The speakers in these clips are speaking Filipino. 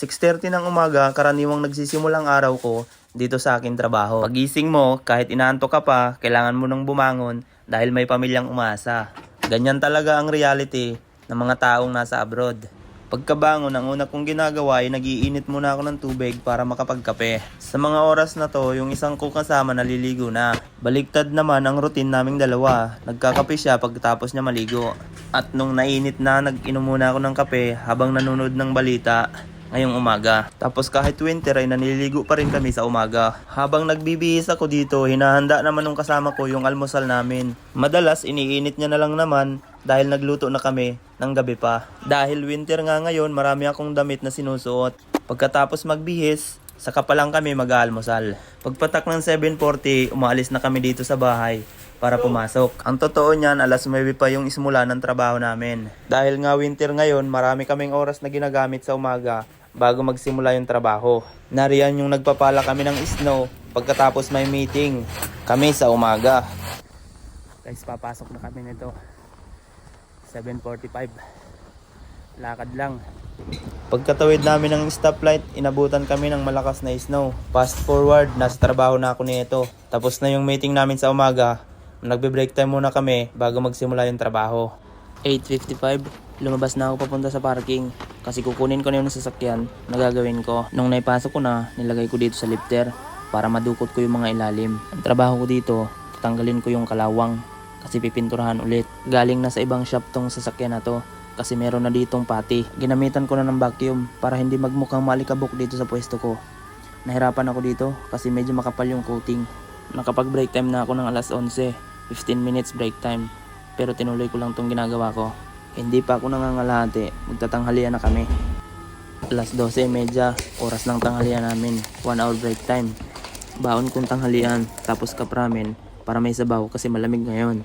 6.30 ng umaga, karaniwang nagsisimulang araw ko dito sa akin trabaho. Pagising mo, kahit inaantok ka pa, kailangan mo nang bumangon dahil may pamilyang umasa. Ganyan talaga ang reality ng mga taong nasa abroad. Pagkabangon, ang una kong ginagawa ay nagiinit muna ako ng tubig para makapagkape. Sa mga oras na to, yung isang ko kasama naliligo na. Baliktad naman ang routine naming dalawa. Nagkakape siya pagkatapos niya maligo. At nung nainit na, nag-inom muna ako ng kape habang nanonood ng balita ngayong umaga. Tapos kahit winter ay naniligo pa rin kami sa umaga. Habang nagbibihis ako dito, hinahanda naman ng kasama ko yung almusal namin. Madalas iniinit niya na lang naman dahil nagluto na kami ng gabi pa. Dahil winter nga ngayon, marami akong damit na sinusuot. Pagkatapos magbihis, saka pa lang kami mag-aalmusal. Pagpatak ng 7.40, umaalis na kami dito sa bahay para pumasok. Ang totoo niyan, alas 9 pa yung ismula ng trabaho namin. Dahil nga winter ngayon, marami kaming oras na ginagamit sa umaga bago magsimula yung trabaho. Nariyan yung nagpapala kami ng snow pagkatapos may meeting kami sa umaga. Guys, papasok na kami nito. 7.45. Lakad lang. Pagkatawid namin ng stoplight, inabutan kami ng malakas na snow. Fast forward, nasa trabaho na ako nito. Tapos na yung meeting namin sa umaga. Nagbe-break time muna kami bago magsimula yung trabaho. 8.55, lumabas na ako papunta sa parking. Kasi kukunin ko na yung sasakyan na gagawin ko. Nung naipasok ko na, nilagay ko dito sa lifter para madukot ko yung mga ilalim. Ang trabaho ko dito, tatanggalin ko yung kalawang kasi pipinturahan ulit. Galing na sa ibang shop tong sasakyan na to kasi meron na ditong pati. Ginamitan ko na ng vacuum para hindi magmukhang malikabok dito sa pwesto ko. Nahirapan ako dito kasi medyo makapal yung coating. Nakapag break time na ako ng alas 11, 15 minutes break time. Pero tinuloy ko lang tong ginagawa ko. Hindi pa ako nangangalahati, magtatanghalian na kami. Alas 12.30, oras ng tanghalian namin, 1 hour break time. Baon kong tanghalian, tapos kapramen, para may sabaw kasi malamig ngayon.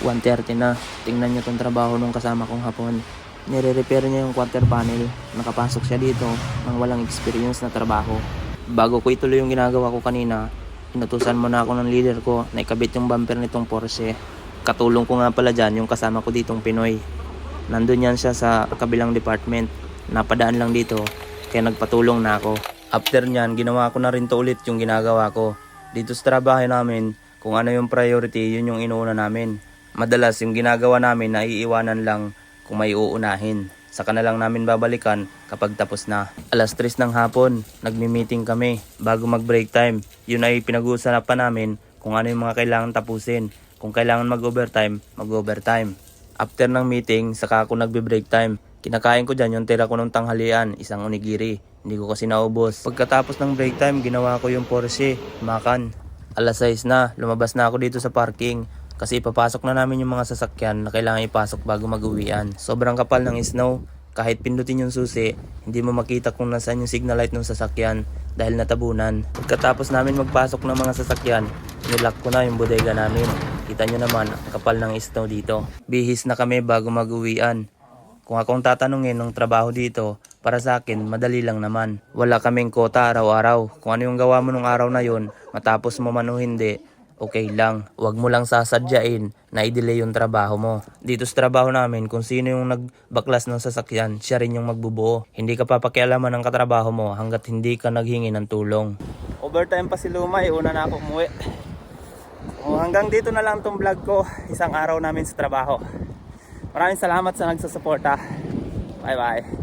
1.30 na. Tingnan niyo tong trabaho nung kasama kong hapon. Nire-repair niya yung quarter panel. Nakapasok siya dito nang walang experience na trabaho. Bago ko ituloy yung ginagawa ko kanina, inutusan mo na ako ng leader ko na ikabit yung bumper nitong Porsche. Katulong ko nga pala dyan yung kasama ko ditong Pinoy. Nandun yan siya sa kabilang department. Napadaan lang dito, kaya nagpatulong na ako. After nyan, ginawa ko na rin to ulit yung ginagawa ko. Dito sa trabaho namin, kung ano yung priority, yun yung inuuna namin. Madalas yung ginagawa namin na iiwanan lang kung may uunahin. Saka na lang namin babalikan kapag tapos na. Alas 3 ng hapon, nagmi-meeting kami bago mag-break time. Yun ay pinag-uusapan namin kung ano yung mga kailangan tapusin. Kung kailangan mag-overtime, mag-overtime. After ng meeting, saka ako nagbe-break time. Kinakain ko dyan yung tira ko ng tanghalian, isang onigiri. Hindi ko kasi naubos. Pagkatapos ng break time, ginawa ko yung Porsche, makan. Alas 6 na, lumabas na ako dito sa parking. Kasi ipapasok na namin yung mga sasakyan na kailangan ipasok bago mag-uwian. Sobrang kapal ng snow. Kahit pindutin yung susi, hindi mo makita kung nasaan yung signal light ng sasakyan dahil natabunan. Pagkatapos namin magpasok ng mga sasakyan, nilock ko na yung bodega namin. Kita nyo naman, kapal ng snow dito. Bihis na kami bago mag-uwian. Kung akong tatanungin ng trabaho dito, para sa akin, madali lang naman. Wala kaming kota araw-araw. Kung ano yung gawa mo nung araw na yon, matapos mo man o hindi, okay lang. Huwag mo lang sasadyain na i-delay yung trabaho mo. Dito sa trabaho namin, kung sino yung nagbaklas ng sasakyan, siya rin yung magbubuo. Hindi ka papakialaman ng katrabaho mo hanggat hindi ka naghingi ng tulong. Overtime pa si Lumay, una na ako umuwi. O, hanggang dito na lang tong vlog ko, isang araw namin sa trabaho. Maraming salamat sa nagsusuporta. Bye bye.